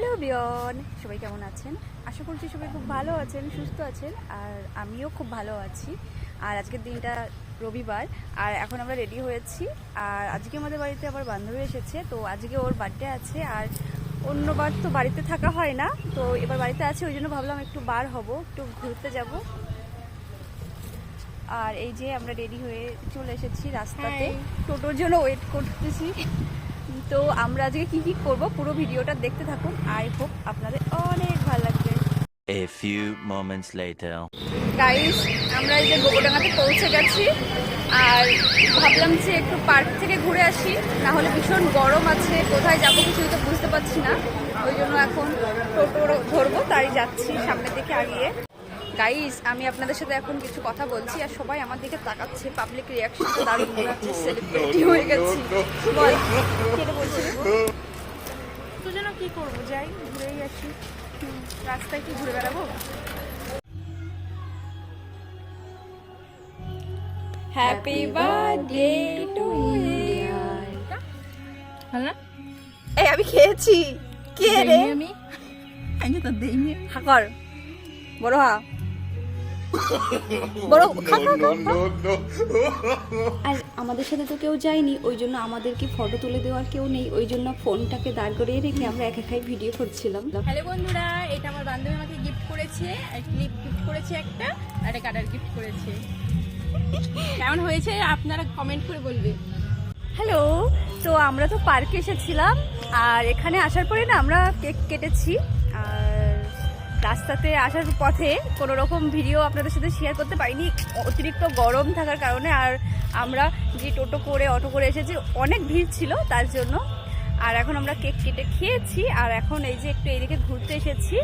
Hello বিয়ন সবাই কেমন আছেন? আশা করছি সবাই খুব ভালো আছেন সুস্থ আছেন আর আমিও খুব ভালো আছি। আর আজকের দিনটা রবিবার আর এখন আমরা রেডি হয়েছি। আর আজকে আমাদের বাড়িতে আবার বান্ধবী এসেছে তো আজকে ওর বার্থডে আছে আর অন্যবার তো বাড়িতে থাকা হয় না। তো এবার বাড়িতে আছে ওই জন্য ভাবলাম একটু বার হব একটু ঘুরতে যাব। আর এই যে আমরা রেডি হয়ে চলে এসেছি রাস্তাতে। টোটোর জন্য ওয়েট করতেছি। তো আমরা আজকে কি কি করব পুরো ভিডিওটা দেখতে থাকুন। আই হোপ আপনাদের অনেক ভালো লাগবে। A few moments later. Guys আমরা এই যে গোবরডাঙ্গাতে পৌঁছে গেছি। আর ভাবলাম যে একটু পার্ক থেকে ঘুরে আসি। না হলে ভীষণ গরম আছে। কোথায় যাব কিছুই তো বুঝতে পারছি না। ওই জন্য এখন টোটো ধরবো তাই যাচ্ছি সামনের দিকে আগিয়ে। গাইস আমি আপনাদের সাথে এখন কিছু কথা বলছি আর সবাই আমার দিকে তাকাচ্ছে পাবলিক রিয়াকশন দারুণ মনে হচ্ছে সেলিব্রিটি হয়ে গেছি। বল কেটে বলছিলি তো যেন কি করব? যাই ঘুরেই আসি রাস্তায় কি ঘুরে বেড়াবো? হ্যাপি বার্থডে টু ইউ না এই আমি খেয়েছি। কে রে? আমি? আমি তো দেইনি হাকর বড় হা। বড়। আর আমাদের সাথে তো কেউ যায়নি ওই জন্য আমাদেরকে ফটো তুলে দেওয়ার কেউ নেই ওই জন্য ফোনটাকে দাঁড় করিয়ে রেখে আমরা একা একাই ভিডিও করছিলাম। হ্যালো বন্ধুরা এটা আমার বান্ধবী আমাকে গিফট করেছে ক্লিপ গিফট করেছে একটা আর একটা কাটার গিফট করেছে। কেমন হয়েছে আপনারা কমেন্ট করে বলবে হ্যালো তো আমরা তো পার্কে এসেছিলাম আর এখানে আসার পরে না আমরা কেক কেটেছি। রাস্তাতে আসার পথে কোনো রকম ভিডিও আপনাদের সাথে শেয়ার করতে পারিনি। অতিরিক্ত গরম থাকার কারণে আর আমরা যে টোটো করে অটো করে এসেছি অনেক ভিড় ছিল তার জন্য। আর এখন আমরা কেক কেটে খেয়েছি আর এখন এই যে একটু এইদিকে ঘুরতে এসেছি।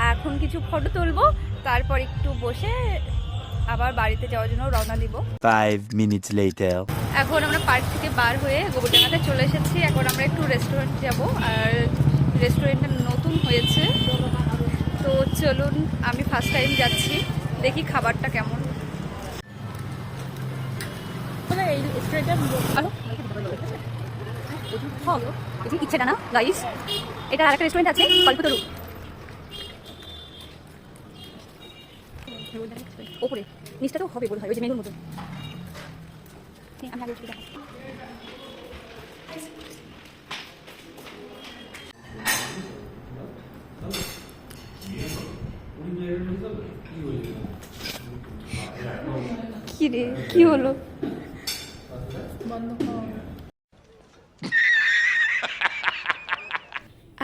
আর এখন কিছু ফটো তুলবো তারপর একটু বসে আবার বাড়িতে যাওয়ার জন্য রওনা দিব. এখন আমরা পার্ক থেকে বার হয়ে গোবরডাঙ্গাতে চলে এসেছি। এখন আমরা একটু রেস্টুরেন্ট যাব আর রেস্টুরেন্টটা নতুন হয়েছে। তো চলুন আমি ফার্স্ট টাইম যাচ্ছি। দেখি খাবারটা কেমন। এটি ইচ্ছেটা না গাইস এটা আরেকটা রেস্টুরেন্ট আছে কল্পতরু। ওপরে নিচটা তো হবে বোধ হয় ওই যে মেনুর মতো। নে, আমি কি রে কি হলো?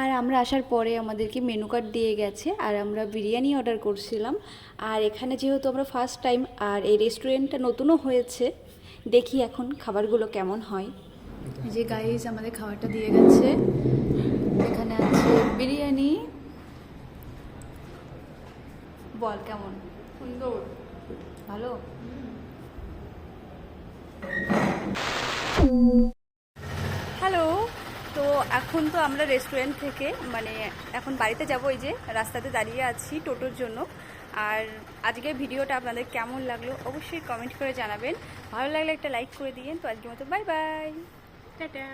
আর আমরা আসার পরে আমাদেরকে মেনু কার্ড দিয়ে গেছে আর আমরা বিরিয়ানি অর্ডার করছিলাম। আর এখানে যেহেতু আমরা ফার্স্ট টাইম আর এই রেস্টুরেন্টটা নতুনও হয়েছে দেখি এখন খাবারগুলো কেমন হয়। যে গাইজ আমাদের খাবারটা দিয়ে গেছে। এখানে আছে বিরিয়ানি। বল কেমন? সুন্দর। ভালো? হ্যালো তো এখন তো আমরা রেস্টুরেন্ট থেকে মানে এখন বাড়িতে যাব এই যে, রাস্তাতে দাঁড়িয়ে আছি টোটোর জন্য। আর আজকের ভিডিওটা আপনাদের কেমন লাগল অবশ্যই কমেন্ট করে জানাবেন। ভালো লাগলে একটা লাইক করে দিয়েন। তো আজকের মতো বাই বাই টাটা।